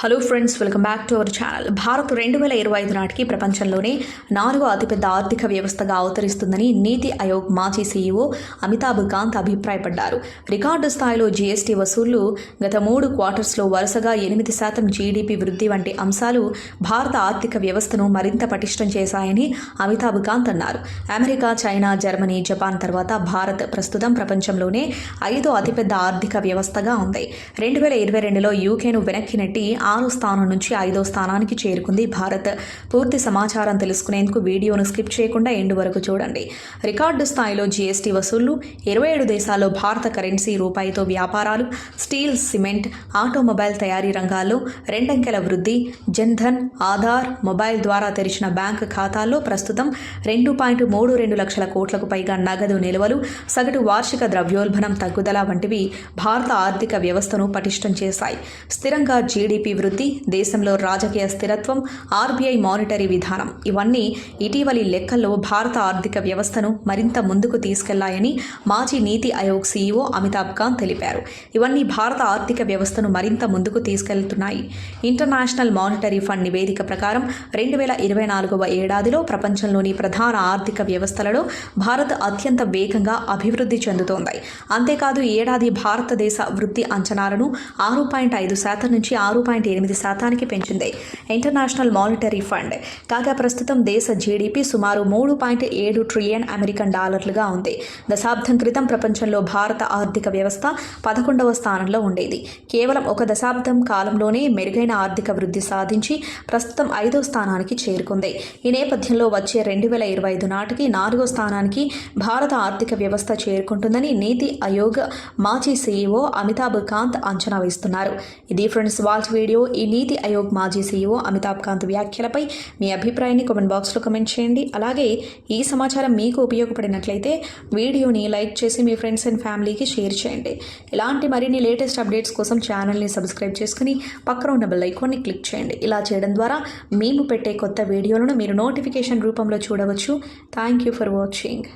Hello friends welcome back to our channel Bharat రెండు వేల ఇరవై ఐదు నాటికి ప్రపంచంలోనే నాలుగో అతిపెద్ద ఆర్థిక వ్యవస్థగా అవతరిస్తుందని నీతి ఆయోగ్ మాజీ సీఈఓ అమితాబ్ కాంత్ అభిప్రాయపడ్డారు. రికార్డు స్థాయిలో జీఎస్టీ వసూళ్ళు గత మూడు క్వార్టర్స్లో వరుసగా ఎనిమిది శాతం జీడీపీ వృద్ధి వంటి అంశాలు భారత ఆర్థిక వ్యవస్థను మరింత పటిష్టం చేశాయని అమితాబ్ కాంత్ అన్నారు. అమెరికా చైనా జర్మనీ జపాన్ తర్వాత భారత్ ప్రస్తుతం ప్రపంచంలోనే ఐదో అతిపెద్ద ఆర్థిక వ్యవస్థగా ఉంది. రెండు వేల ఇరవై రెండులో యూకేను వెనక్కి నెట్టి ఆరో స్థానం నుంచి ఐదో స్థానానికి చేరుకుంది భారత్. పూర్తి సమాచారం తెలుసుకునేందుకు వీడియోను స్కిప్ చేయకుండా ఎండు వరకు చూడండి. రికార్డు స్థాయిలో జీఎస్టీ వసూళ్ళు ఇరవై ఏడు దేశాల్లో భారత కరెన్సీ రూపాయితో వ్యాపారాలు స్టీల్ సిమెంట్ ఆటోమొబైల్ తయారీ రంగాల్లో రెండంకెల వృద్ధి జన్ధన్ ఆధార్ మొబైల్ ద్వారా తెరిచిన బ్యాంకు ఖాతాల్లో ప్రస్తుతం రెండు పాయింట్ మూడు రెండు లక్షల కోట్లకు పైగా నగదు నిల్వలు సగటు వార్షిక ద్రవ్యోల్బణం తగ్గుదల వంటివి భారత ఆర్థిక వ్యవస్థను పటిష్టం చేశాయి. స్థిరంగా జీడీపీ వృద్ధి దేశంలో రాజకీయ స్థిరత్వం ఆర్బీఐ మానిటరీ విధానం ఇవన్నీ ఇటీవలి లెక్కల్లో భారత ఆర్థిక వ్యవస్థను మరింత ముందుకు తీసుకెళ్ళాయని మాజీ నీతి ఆయోగ్ సీఈఓ అమితాబ్ కాంత్ తెలిపారు. ఇవన్నీ భారత ఆర్థిక వ్యవస్థను మరింత ముందుకు తీసుకెళ్తున్నాయి. ఇంటర్నేషనల్ మానిటరీ ఫండ్ నివేదిక ప్రకారం రెండు వేల ఇరవై నాలుగవ ఏడాదిలో ప్రపంచంలోని ప్రధాన ఆర్థిక వ్యవస్థలలో భారత్ అత్యంత వేగంగా అభివృద్ధి చెందుతోంది. అంతేకాదు ఈ ఏడాది భారతదేశ వృద్ధి అంచనాలను ఆరు పాయింట్ ఐదు శాతం నుంచి ఆరు పాయింట్ ఎనిమిది శాతానికి పెంచింది. International Monetary Fund. కాగా ప్రస్తుతం దేశ జీడిపి సుమారు మూడు పాయింట్ ఏడు ట్రిలియన్ అమెరికన్ డాలర్లుగా ఉంది. దశాబ్దం క్రితం ప్రపంచంలో భారత ఆర్థిక వ్యవస్థ పదకొండవ స్థానంలో ఉండేది. కేవలం ఒక దశాబ్దం కాలంలోనే మెరుగైన ఆర్థిక వృద్ధి సాధించి ప్రస్తుతం ఐదో స్థానానికి చేరుకుంది. ఈ నేపథ్యంలో వచ్చే రెండు వేల ఇరవై ఐదు నాటికి నాలుగో స్థానానికి భారత ఆర్థిక వ్యవస్థ చేరుకుంటుందని నీతి ఆయోగ్ మాజీ సీఈఓ అమితాబ్ కాంత్ అంచనా వేస్తున్నారు. ఇది ఫ్రెండ్స్ వాచ్ వీడియో ఈ నీతి ఆయోగ్ మాజీ సీఈఓ అమితాబ్ కాంత్ వ్యాఖ్యలపై మీ అభిప్రాయాన్ని కామెంట్ బాక్స్లో కమెంట్ చేయండి. అలాగే ఈ సమాచారం మీకు ఉపయోగపడినట్లయితే వీడియోని లైక్ చేసి మీ ఫ్రెండ్స్ అండ్ ఫ్యామిలీకి షేర్ చేయండి. ఇలాంటి మరిన్ని లేటెస్ట్ అప్డేట్స్ కోసం ఛానల్ని సబ్స్క్రైబ్ చేసుకుని పక్కన ఉన్న బెల్ ఐకాన్ని క్లిక్ చేయండి. ఇలా చేయడం ద్వారా మేము పెట్టే కొత్త వీడియోలను మీరు నోటిఫికేషన్ రూపంలో చూడవచ్చు. Thank you for watching.